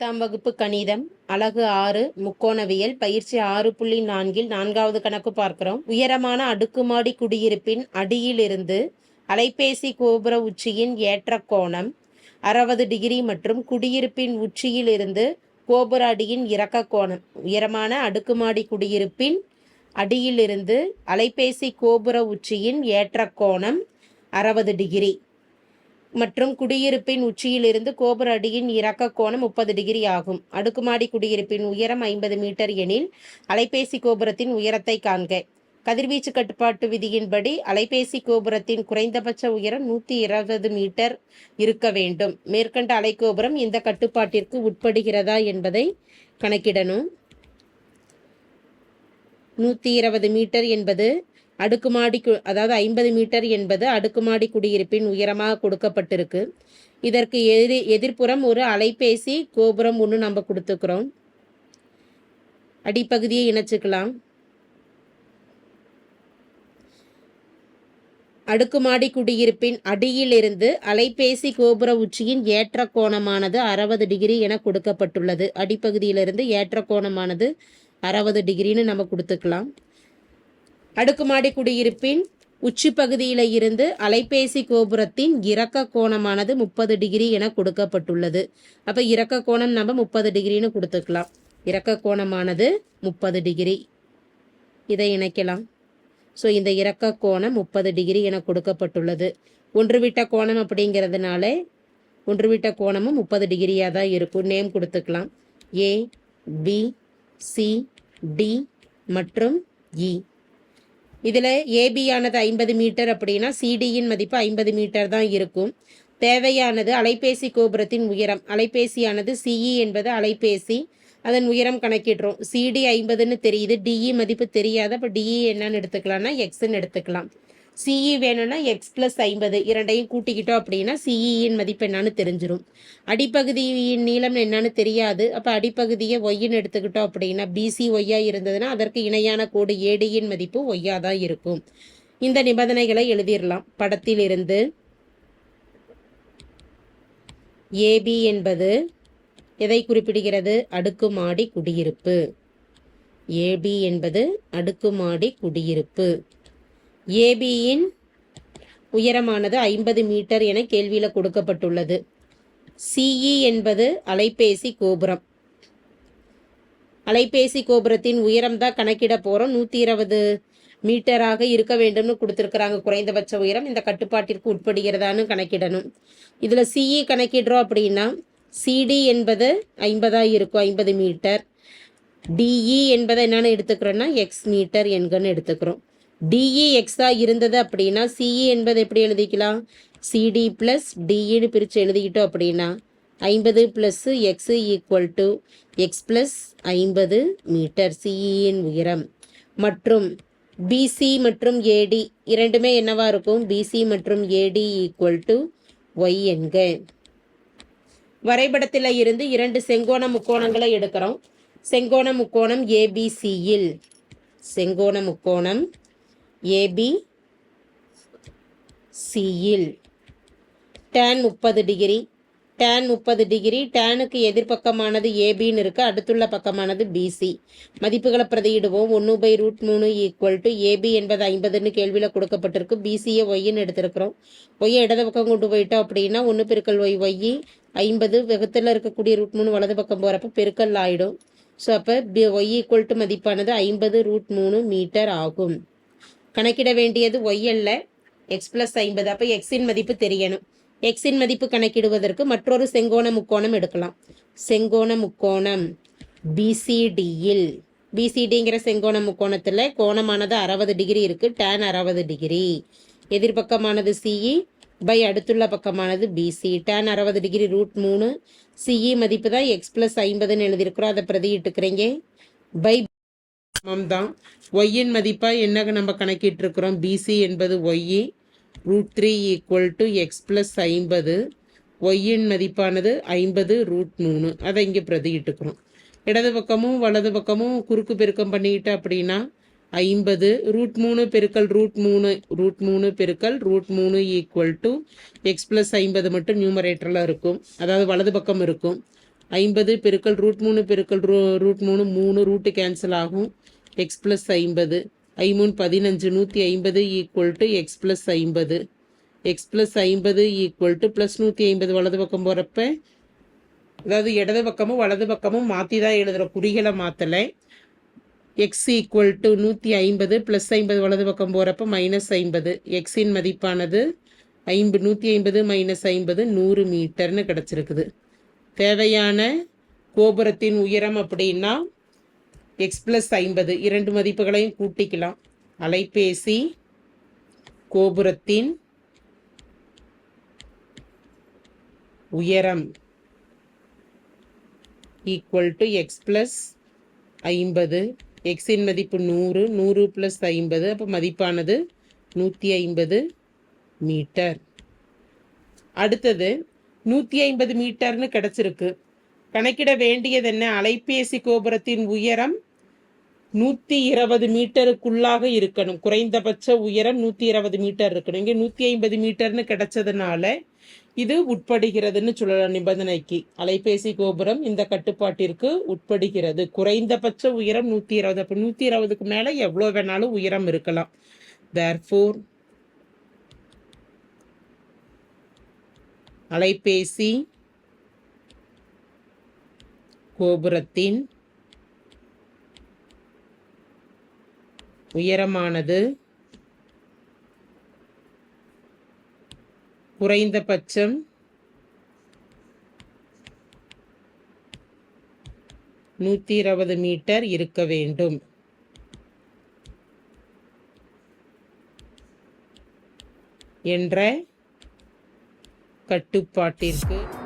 பத்தாம் வகுப்பு கணிதம் அழகு ஆறு முக்கோணவியல் பயிற்சி ஆறு புள்ளி நான்கில் நான்காவது கணக்கு பார்க்கிறோம். உயரமான அடுக்குமாடி குடியிருப்பின் அடியிலிருந்து அலைபேசி கோபுர உச்சியின் ஏற்ற கோணம் அறுபது டிகிரி மற்றும் குடியிருப்பின் உச்சியிலிருந்து கோபுர அடியின் இறக்க கோணம். உயரமான அடுக்குமாடி குடியிருப்பின் அடியிலிருந்து அலைபேசி கோபுர உச்சியின் ஏற்ற கோணம் அறுபது டிகிரி. மற்றும் குடியிருப்பின் உச்சியிலிருந்து கோபுர அடியின் இறக்க கோணம் முப்பது டிகிரி ஆகும். அடுக்குமாடி குடியிருப்பின் உயரம் ஐம்பது மீட்டர் எனில் அலைபேசி கோபுரத்தின் உயரத்தை காண்க. கதிர்வீச்சு கட்டுப்பாட்டு விதியின்படி அலைபேசி கோபுரத்தின் குறைந்தபட்ச உயரம் நூற்றி இருபது மீட்டர் இருக்க வேண்டும். மேற்கண்ட அலைக்கோபுரம் இந்த கட்டுப்பாட்டிற்கு உட்படுகிறதா என்பதை கணக்கிடணும். நூற்றி இருபது மீட்டர் என்பது அடுக்குமாடி கு அதாவது ஐம்பது மீட்டர் என்பது அடுக்குமாடி குடியிருப்பின் உயரமாக கொடுக்கப்பட்டிருக்கு. இதற்கு எதிர் எதிர்ப்புறம் ஒரு அலைபேசி கோபுரம் ஒன்று நம்ம கொடுத்துக்கிறோம். அடிப்பகுதியை இணைச்சிக்கலாம். அடுக்குமாடி குடியிருப்பின் அடியிலிருந்து அலைபேசி கோபுர உச்சியின் ஏற்ற கோணமானது அறுபது டிகிரி என கொடுக்கப்பட்டுள்ளது. அடிப்பகுதியிலிருந்து ஏற்ற கோணமானது அறுபது டிகிரின்னு நம்ம கொடுத்துக்கலாம். அடுக்குமாடி குடியிருப்பின் உச்சி பகுதியில இருந்து அலைபேசி கோபுரத்தின் இறக்க கோணமானது முப்பது டிகிரி என கொடுக்கப்பட்டுள்ளது. அப்ப இறக்க கோணம் நம்ம முப்பது டிகிரின்னு கொடுத்துக்கலாம். இறக்க கோணமானது முப்பது டிகிரி. இதை இணைக்கலாம். ஸோ இந்த இறக்க கோணம் முப்பது டிகிரி என கொடுக்கப்பட்டுள்ளது. ஒன்றுவிட்ட கோணம் அப்படிங்கிறதுனால ஒன்றுவிட்ட கோணமும் முப்பது டிகிரியாக தான் இருக்கும். நேம் கொடுத்துக்கலாம். ஏ பி சி டி மற்றும் இ இதில் ஏபியானது ஐம்பது மீட்டர் அப்படின்னா சிடியின் மதிப்பு ஐம்பது மீட்டர் தான் இருக்கும். தேவையானது அலைபேசி கோபுரத்தின் உயரம். அலைபேசியானது சிஇ என்பது அலைபேசி. அதன் உயரம் கணக்கிடுறோம். சிடி ஐம்பதுன்னு தெரியுது. டிஇ மதிப்பு தெரியாது. அப்போ டிஇ என்னன்னு எடுத்துக்கலாம்னா எக்ஸ்ன்னு எடுத்துக்கலாம். சிஇ வேணும்னா எக்ஸ் ப்ளஸ் ஐம்பது இரண்டையும் கூட்டிக்கிட்டோம் அப்படின்னா சிஇயின் மதிப்பு என்னன்னு தெரிஞ்சிடும் அடிப்பகுதியின் e நீளம் என்னன்னு தெரியாது. அப்போ அடிப்பகுதியை ஒய்ன்னு எடுத்துக்கிட்டோம் அப்படின்னா பிசி ஒய்யா இருந்ததுன்னா அதற்கு இணையான கோடு ஏடியின் மதிப்பு ஒய்யா தான் இருக்கும். இந்த நிபந்தனைகளை எழுதிடலாம் படத்திலிருந்து ஏபி என்பது எதை குறிப்பிடுகிறது? அடுக்குமாடி குடியிருப்பு. ஏபி என்பது அடுக்குமாடி குடியிருப்பு. ஏபியின் உயரமானது ஐம்பது மீட்டர் என கேள்வியில் கொடுக்கப்பட்டுள்ளது. சிஇ என்பது அலைபேசி கோபுரம். அலைபேசி கோபுரத்தின் உயரம் தான் கணக்கிட போகிறோம் நூற்றி இருபது மீட்டராக இருக்க வேண்டும்னு கொடுத்துருக்குறாங்க. குறைந்தபட்ச உயரம் இந்த கட்டுப்பாட்டிற்கு உட்படுகிறதான்னு கணக்கிடணும். இதில் சிஇ கணக்கிடுறோம் அப்படின்னா சிடி என்பது ஐம்பதாக இருக்கும் ஐம்பது மீட்டர். டிஇ என்பதை என்னென்னு எடுத்துக்கிறோன்னா எக்ஸ் மீட்டர் எண்கன்னு எடுத்துக்கிறோம். டிஇ எக்ஸாக இருந்தது அப்படின்னா சிஇ என்பது எப்படி எழுதிக்கலாம்? சிடி ப்ளஸ் டிஇன்னு பிரித்து எழுதிக்கிட்டோம் அப்படின்னா ஐம்பது plus X equal to X plus ஐம்பது மீட்டர் சிஇயின் உயரம். மற்றும் பிசி மற்றும் ஏடி இரண்டுமே என்னவா இருக்கும்? பிசி மற்றும் ஏடி ஈக்குவல் டு ஒய் என்க. வரைபடத்தில் இருந்து இரண்டு செங்கோண முக்கோணங்களை எடுக்கிறோம். செங்கோண முக்கோணம் ஏபிசியில் செங்கோண முக்கோணம் ஏபி சியில். டேன் முப்பது டிகிரி. டேன் முப்பது டிகிரி டேனுக்கு எதிர்பக்கமானது ஏபின்னு இருக்கு அடுத்துள்ள பக்கமானது பிசி. மதிப்புகளை பிரதியிடுவோம். ஒன்று பை ரூட் மூணு ஈக்குவல் டு ஏபி என்பது ஐம்பதுன்னு கேள்வியில் கொடுக்கப்பட்டிருக்கு. பிசியை ஒய்ன்னு எடுத்திருக்கிறோம். ஒய்யை இடது பக்கம் கொண்டு போயிட்டோம் அப்படின்னா ஒன்று பெருக்கல் ஒய் ஒய் ஐம்பது வெகத்தில் இருக்கக்கூடிய ரூட் மூணு வலது பக்கம் போகிறப்ப பெருக்கல் ஆகிடும் ஸோ அப்போ பி ஒய் ஈக்குவல் டு மதிப்பானது ஐம்பது ரூட் மூணு மீட்டர் ஆகும். கணக்கிட வேண்டியது ஒய் அல்ல. எக்ஸ் ப்ளஸ் ஐம்பது. அப்போ எக்ஸின் மதிப்பு தெரியணும். எக்ஸின் மதிப்பு கணக்கிடுவதற்கு மற்றொரு செங்கோண முக்கோணம் எடுக்கலாம். செங்கோண முக்கோணம் பிசிடியில் பிசிடிங்கிற செங்கோண முக்கோணத்தில் கோணமானது அறுபது டிகிரி இருக்குது டேன் அறுபது டிகிரி. எதிர்பக்கமானது சிஇ பை அடுத்துள்ள பக்கமானது பிசி டேன் அறுபது டிகிரி ரூட் மூணு. சிஇ மதிப்பு தான் எக்ஸ் ப்ளஸ் ஐம்பதுன்னு எழுதியிருக்கிறோம். அதை பிரதியிட்டுக்கிறீங்க பை சமம் தான் ஒய்யின் மதிப்பாக என்ன நம்ம கணக்கிட்டு இருக்கிறோம் பிசி என்பது YE root three equal to X plus ஐம்பது. ஒய்யின் மதிப்பானது ஐம்பது ரூட் மூணு. அதை இங்கே பிரதியிட்டுக்கிறோம். இடது பக்கமும் வலது பக்கமும் குறுக்கு பெருக்கம் பண்ணிக்கிட்டு அப்படின்னா ஐம்பது ரூட் மூணு பெருக்கல் ரூட் மூணு. ரூட் மூணு பெருக்கல் ரூட் மூணு ஈக்குவல் டு எக்ஸ் ப்ளஸ் ஐம்பது மட்டும் நியூமரேட்டரில் இருக்கும். அதாவது வலது பக்கம் இருக்கும். ஐம்பது பெருக்கல் ரூட் மூணு பெருக்கல் ரூ ரூட் மூணு மூணு ரூட்டு கேன்சல் ஆகும். எக்ஸ் ப்ளஸ் ஐம்பது. ஐமூன் பதினஞ்சு நூற்றி ஐம்பது ஈக்குவல் டு எக்ஸ் ப்ளஸ் ஐம்பது. எக்ஸ் ப்ளஸ் ஐம்பது ஈக்குவல் டு ப்ளஸ் நூற்றி ஐம்பது வலது பக்கம் போகிறப்ப அதாவது இடது பக்கமும் வலது பக்கமும் மாற்றி தான் எழுதுகிற குறிகளை மாற்றலை எக்ஸ் ஈக்குவல் டு நூற்றி ஐம்பது ப்ளஸ் ஐம்பது வலது பக்கம் போகிறப்ப மைனஸ் ஐம்பது. எக்ஸின் மதிப்பானது ஐம்பது நூற்றி ஐம்பது மைனஸ் ஐம்பது நூறு மீட்டர்னு கிடச்சிருக்குது. தேவையான கோபுரத்தின் உயரம் அப்படின்னா எக்ஸ் ப்ளஸ் ஐம்பது. இரண்டு மதிப்புகளையும் கூட்டிக்கலாம். அலைபேசி கோபுரத்தின் உயரம் ஈக்குவல் டு எக்ஸ் ப்ளஸ் ஐம்பது. எக்ஸின் மதிப்பு நூறு. நூறு ப்ளஸ் ஐம்பது. அப்போ மதிப்பானது நூற்றி ஐம்பது மீட்டர். அடுத்தது நூற்றி ஐம்பது மீட்டர்னு கிடச்சிருக்கு. கணக்கிட வேண்டியது என்ன அலைபேசி கோபுரத்தின் உயரம் நூற்றி இருபது மீட்டருக்குள்ளாக இருக்கணும். குறைந்தபட்ச உயரம் நூற்றி இருபது மீட்டர் இருக்கணும். இங்கே நூற்றி ஐம்பது மீட்டர்னு கிடைச்சதுனால இது உட்படுகிறதுன்னு சொல்லலாம் நிபந்தனைக்கு. அலைபேசி கோபுரம் இந்த கட்டுப்பாட்டிற்கு உட்படுகிறது. குறைந்தபட்ச உயரம் நூற்றி இருபது. அப்போ நூற்றி இருபதுக்கு மேலே எவ்வளோ வேணாலும் உயரம் இருக்கலாம். தேர்ஃபோர் அலைபேசி கோபுரத்தின் உயரமானது. குறைந்தபட்சம் நூற்றி இருபது மீட்டர் இருக்க வேண்டும். என்ற கட்டுப்பாட்டிற்கு